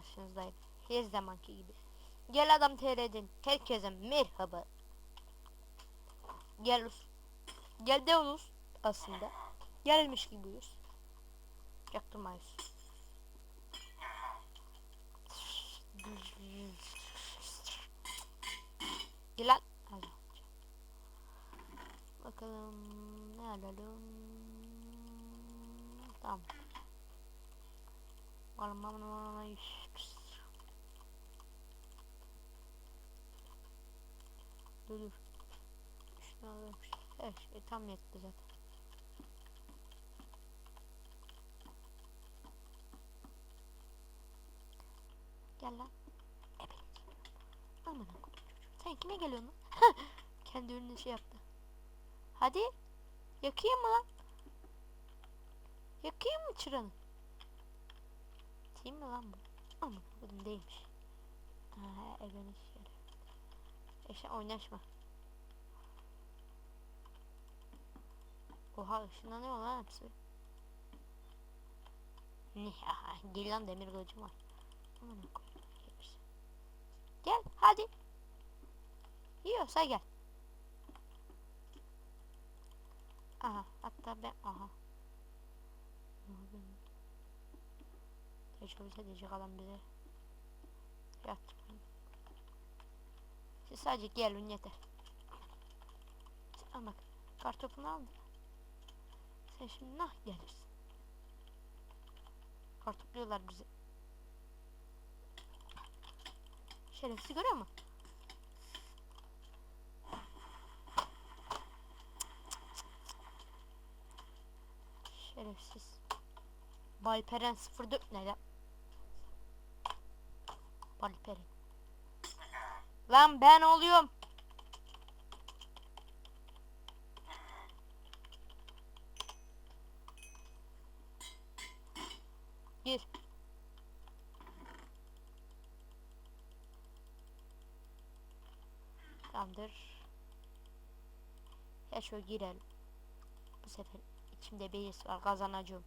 karşınızdayım. Her zamanki gibi. Gel adam TR'den herkese merhaba. Gel us. Gel de ulus aslında. Gelmiş gibiyiz. Çaktırmayız. Gel. Bakalım ne alalım. Tamam. Dur dur. Şunu alalım. Her şey tam yetti zaten. Gel lan. Evet. Aman. Sen kime geliyorsun lan? Kendi önüne şey yaptı. Hadi. Yakayım mı lan? Yakayım mı çıranı? Değil mi lan bu? Aman akıllım değilmiş. Ha, evren işleri. Eşe oynaşma. Oha ışınlanıyor lan hepsi. Nihaha gel lan demir kılıcım var. Aman. Gel hadi. Yiyorsa gel. Aha hatta ben aha. Ne yapayım? Tecrübese diyecek adam bize. Yat. Siz sadece gelin yeter. Sen kartopunu aldı. Sen şimdi nah gelirsin. Kartopluyorlar bizi. Şerefsiz görüyor musun? Şerefsiz. Balperen 04 ne lan? Balperen. Lan ben oluyorum. Gir. Tamamdır. Ya şöyle girelim. Bu sefer içimde bir his var kazanacağım.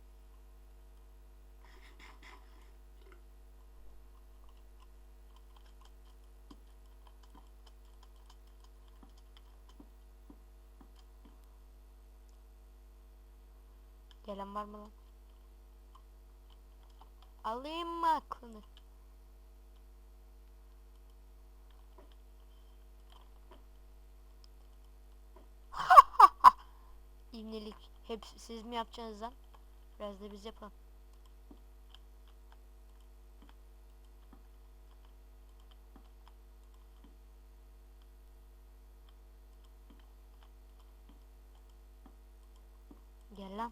Gelen var mı lan? Alayım mı aklını? İbnelik. Hep siz mi yapacaksınız lan? Biraz da biz yapalım. Gel lan.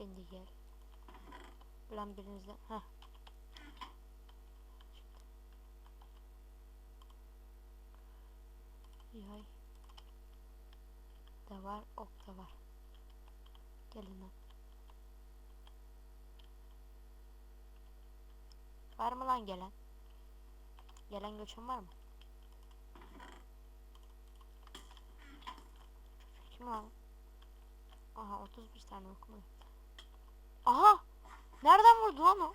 gel. De gel. Lan birinizden. Heh. Yay. Da var, ok da var. Gelin lan. Var mı lan gelen? Gelen göçen var mı? Kim lan? Aha 31 tane okuma. Aha! Nereden vurdu lan o?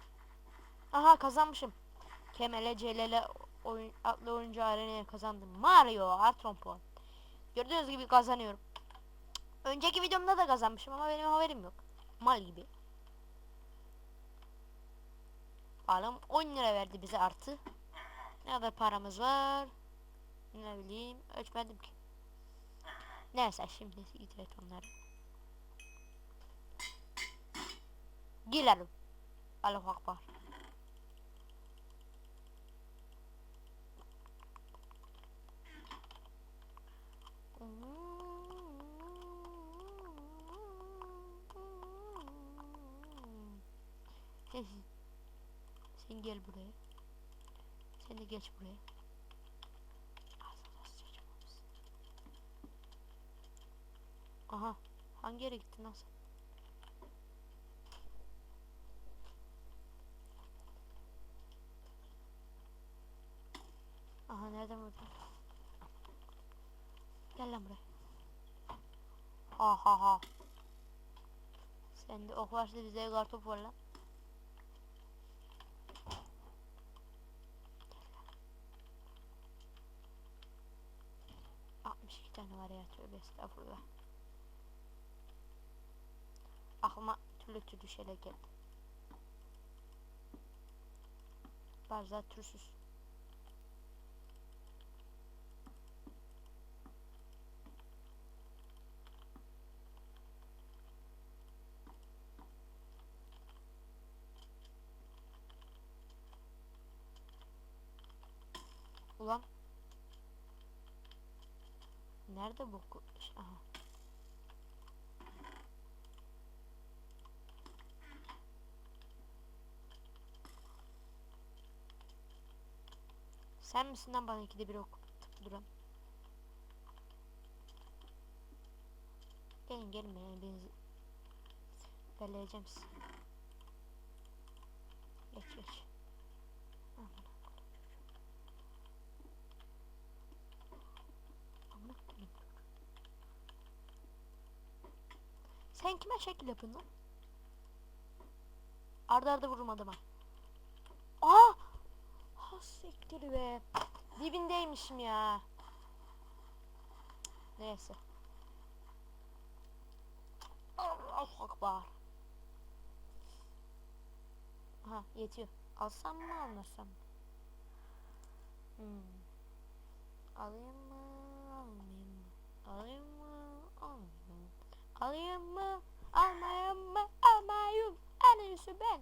Aha kazanmışım. Kemele Celal'e oyun, adlı oyuncu arenaya kazandım. Mario Artron puan. Gördüğünüz gibi kazanıyorum. Önceki videomda da kazanmışım ama benim haberim yok. Mal gibi. Alım 10 lira verdi bize artı. Ne kadar paramız var? Ne bileyim ölçmedim ki. Neyse şimdi gidelim onları. Girelim. Allahu Akbar. Sen gel buraya. Sen de geç buraya. Aha. Hangi yere gittin lan nereden vurdun? Gel lan buraya. Aha ha. Sende ok varsa bize kartop var lan. 62 tane var ya tövbe estağfurullah. Aklıma türlü türlü şeyler geldi. Bazen türsüz. Ulan. Nerede bu? Aha. Sen misin lan bana ikide bir ok duran? Gelin gelin ben beni belirleyeceğim sizi. Geç geç. Aman Allah'ım çocuğum. Amına koyayım çocuğum. Sen kime şekil yapıyorsun lan? Arda arda vururum adama. Aa! Ha siktir be. Dibindeymişim ya. Neyse. Allahu akbar. Aha yetiyor. Alsam mı almasam mı? Hmm. Alayım mı almayayım mı? Alayım mı? Almayayım mı? Almayayım. En iyisi ben.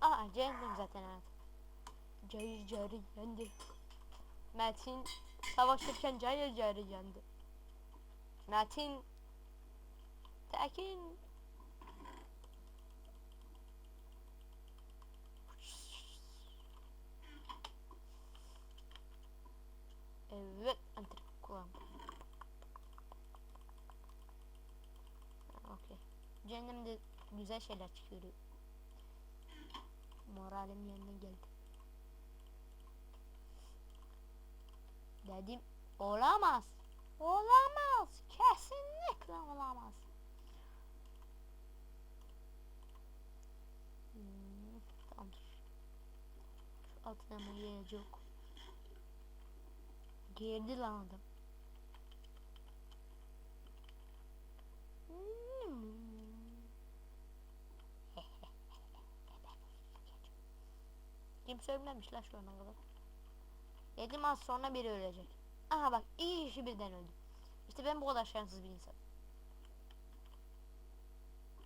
Aa cehennem zaten abi. Cayır cayır yandı. Metin savaşırken cayır cayır yandı. Metin Tekin Evet, antre Cehennemde güzel şeyler çıkıyor. Moralim yerine geldi. Dedim olamaz. Olamaz. Kesinlikle olamaz. Hmm, tamamdır. Şu altına mı gelecek? Girdi lan adam. Hmm. Kimse ölmemiş la şu ana kadar. Dedim az sonra biri ölecek. Aha bak iyi kişi birden öldü. İşte ben bu kadar şanssız bir insan.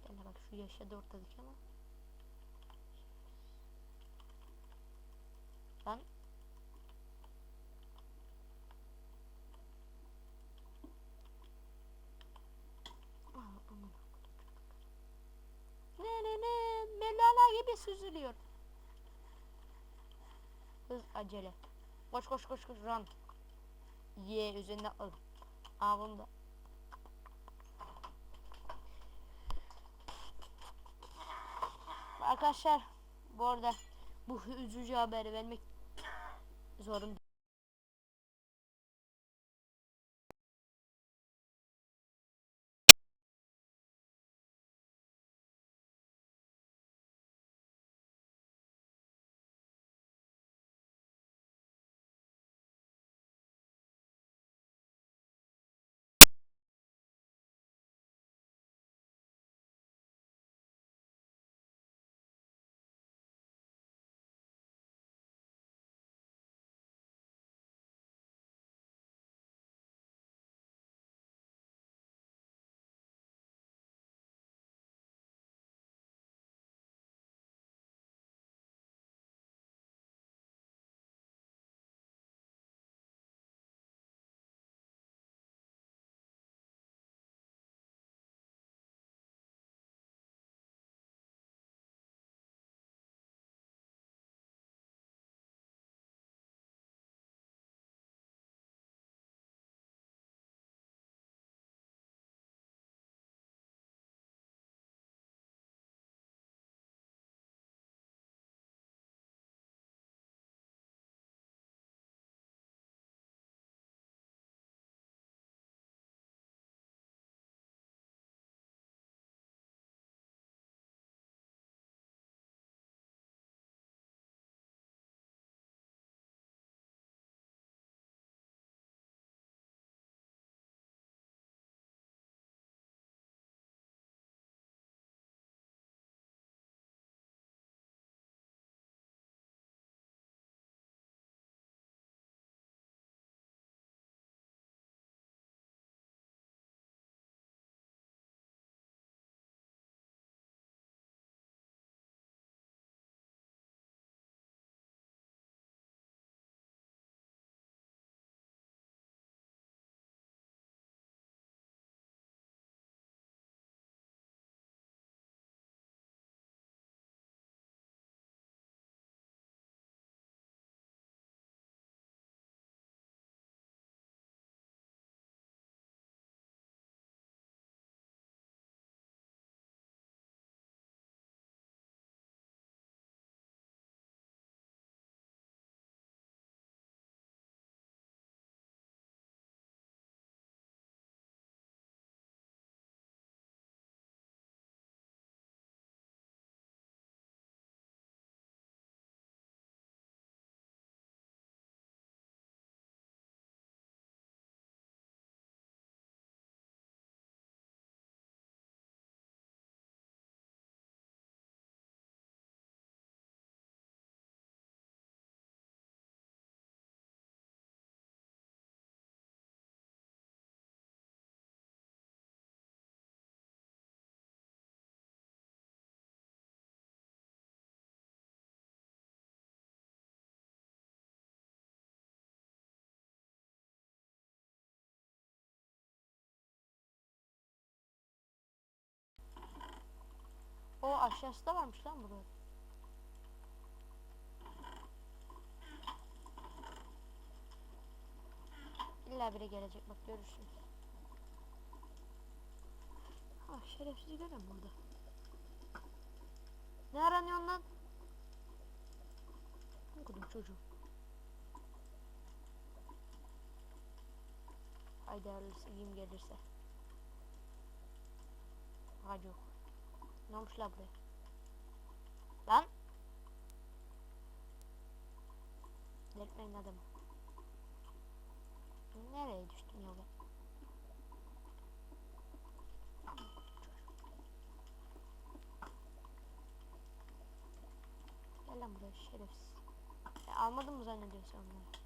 Gel bak şu yaşadı ortadaki ama. Lan. Aa, aman. Ne ne ne melala gibi süzülüyor. Hız acele. Koş koş koş koş run. Ye üzerine atladım. Aa bunu da. Arkadaşlar bu arada bu üzücü haberi vermek zorunda. Aşağısı da varmış lan burada. İlla biri gelecek bak görürsünüz. Ah şerefsizi görüyorum burada. Ne aranıyorsun lan? Okudum çocuğum. Haydi kim gelirse. Hadi yok. Ne olmuş la buraya? Lan! Delirtmeyin adamı. Nereye düştüm ya ben? Gel lan buraya şerefsiz. E, almadın mı zannediyorsun onları?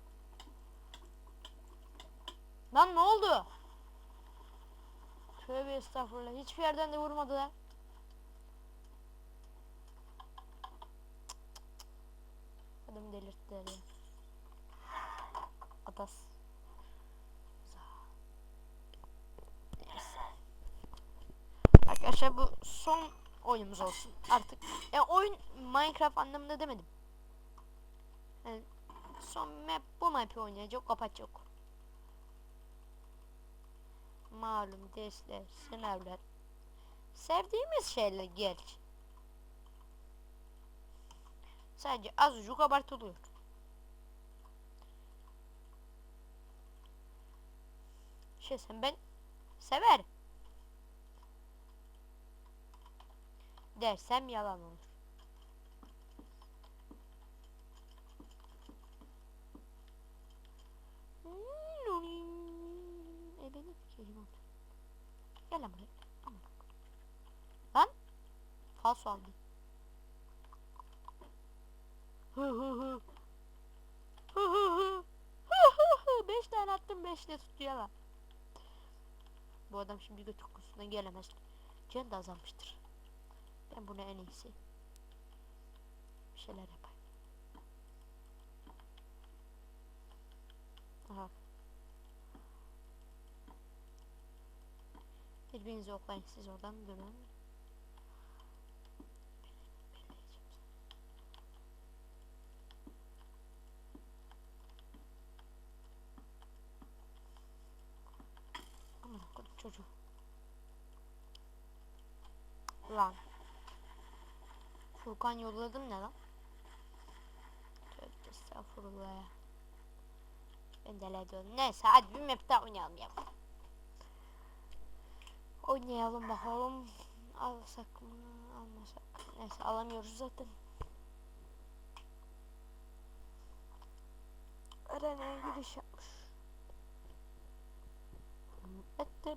Lan ne oldu? Tövbe estağfurullah. Hiçbir yerden de vurmadılar. Adam delirttiler ya. Atas. Neyse. Arkadaşlar bu son oyunumuz olsun artık. Ya oyun Minecraft anlamında demedim. Yani son map bu map'i oynayacak kapatacak. Malum dersler, sınavlar. Sevdiğimiz şeyler gerçi. Sadece az ucuk abartılıyor. Şahsen ben severim. Dersem yalan olur. Oldu. Gel. Aman. Lan. Falso aldı. Hı hı hı. Hı hı hı. Hı hı hı. Beş tane attım beş de tutuyor lan. Bu adam şimdi götür kursuna gelemez. Can da azalmıştır. Ben buna en iyisi bir şeyler yapayım. Aha. Birbirinizi oklayın siz oradan durun. Çocuğu. Lan. Furkan yolladım ne lan? Tövbe estağfurullah ya. Ben de ediyorum. Neyse hadi bir map daha oynayalım ya. Oynayalım bakalım. Alsak mı almasak. Neyse alamıyoruz zaten. Arena'ya giriş yapmış. Ette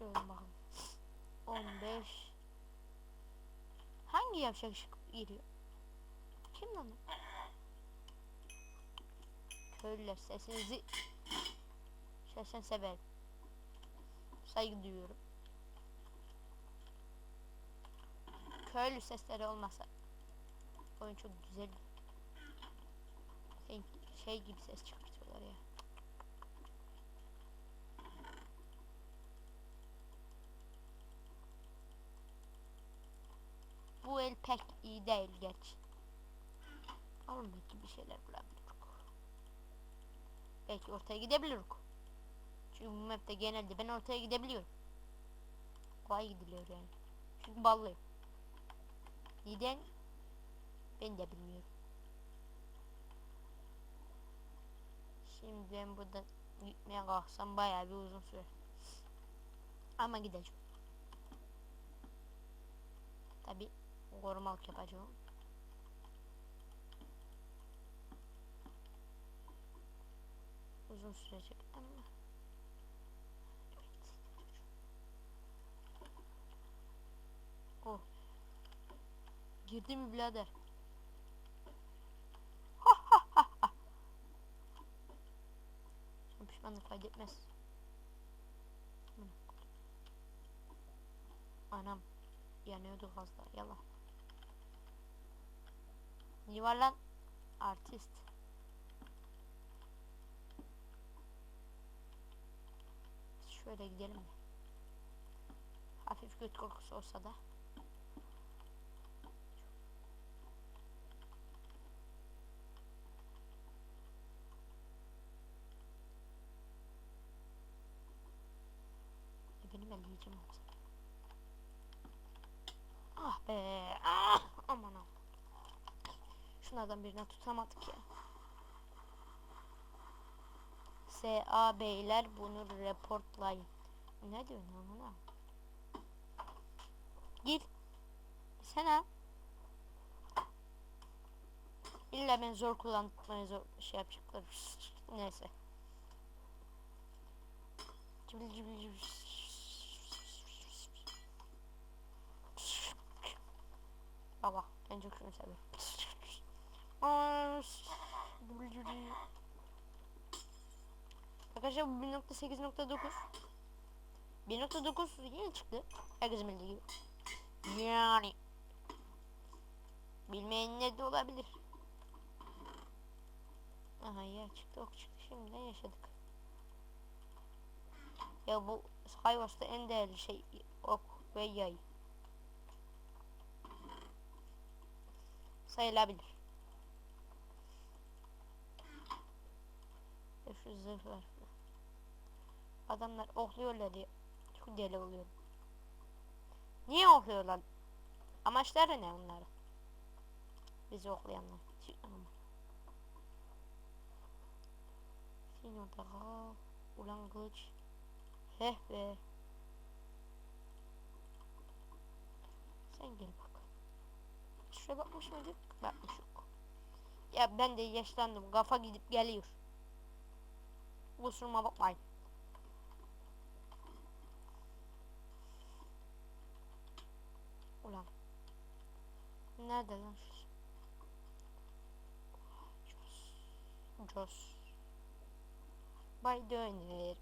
Başlıyorum bakalım. 15 Hangi yavşak şık giriyor? Kim lan? Köylüler sesinizi şahsen severim. Saygı duyuyorum. Köylü sesleri olmasa oyun çok güzel. Şey, gibi ses çıkartıyorlar ya. Bu el pek iyi değil geç. Ama belki bir şeyler bulabiliriz. Belki ortaya gidebiliriz. Çünkü bu map'te genelde ben ortaya gidebiliyorum. Kolay gidiliyor yani. Çünkü ballıyım. Neden? Ben de bilmiyorum. Şimdi ben burada gitmeye kalksam bayağı bir uzun süre. Ama gideceğim. Tabi korumalık yapacağım. Uzun sürecek ama. Oh. Girdi mi birader? Pişmanlık kaydetmez. Anam. Yanıyordu az daha yala. Ne var lan? Artist. Şöyle gidelim? Hafif göt kokusu olsa da. E, Benim elleyeceğim olsa. Ah be. Ah, aman aman. Şunlardan birine tutamadık ya. SA beyler bunu reportlayın. Ne diyorsun amına? Git. Sana. İlla ben zor kullanmaya zor şey yapacaklar. Neyse. Baba en çok şunu seviyorum. Arkadaşlar bu 1.8.9 1.9 yine çıktı. Herkesin bildiği gibi. Yani bilmeyenler de olabilir. Aha ya çıktı ok çıktı şimdiden yaşadık. Ya bu Skywas'ta en değerli şey ok ve yay. Sayılabilir. Ve şu zırhlar. Adamlar okluyorlar ya. Çok deli oluyorum. Niye okluyorlar? Amaçları ne onların? Bizi oklayanlar. Fin orada kal. Ulan kılıç. Heh be. Sen gel bak. Şuraya bakmış mıydık? Bakmışık. Ya ben de yaşlandım. Kafa gidip geliyor. Kusuruma bakmayın. Ulan. Nerede lan şu? Jos. Bay döner.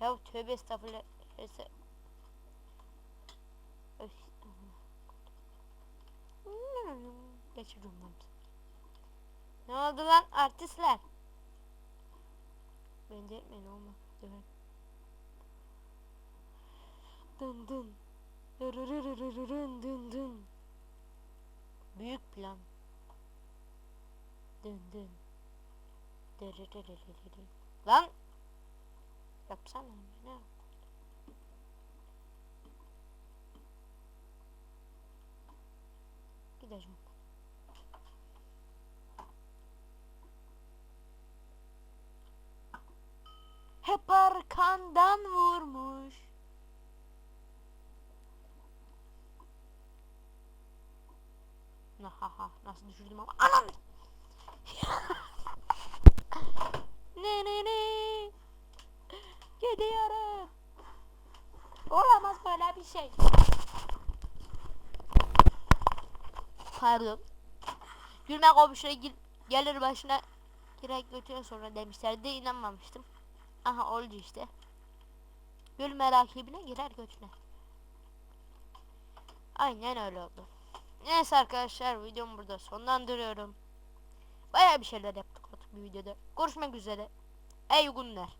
Ya tövbe estağfurullah. Geçiriyorum ben. Ne oldu lan artistler? Beni delirtmeyin olma. Döver. Dın dın. Dırırırırırın dın dın. Büyük plan. Dın dın. Dırırırırırın. Lan. Yapsana ne yap? Hep arkandan vurmuş. Ha ha nasıl düşürdüm ama anam. ne ne ne. Gidiyorum. Olamaz böyle bir şey. Pardon. Gülme komşuya gel gelir başına direkt götüre sonra demişlerdi inanmamıştım. Aha oldu işte. Gülme rakibine girer götüne. Aynen öyle oldu. Neyse arkadaşlar videomu burada sonlandırıyorum. Baya bir şeyler yaptık artık bir videoda. Görüşmek üzere. İyi günler.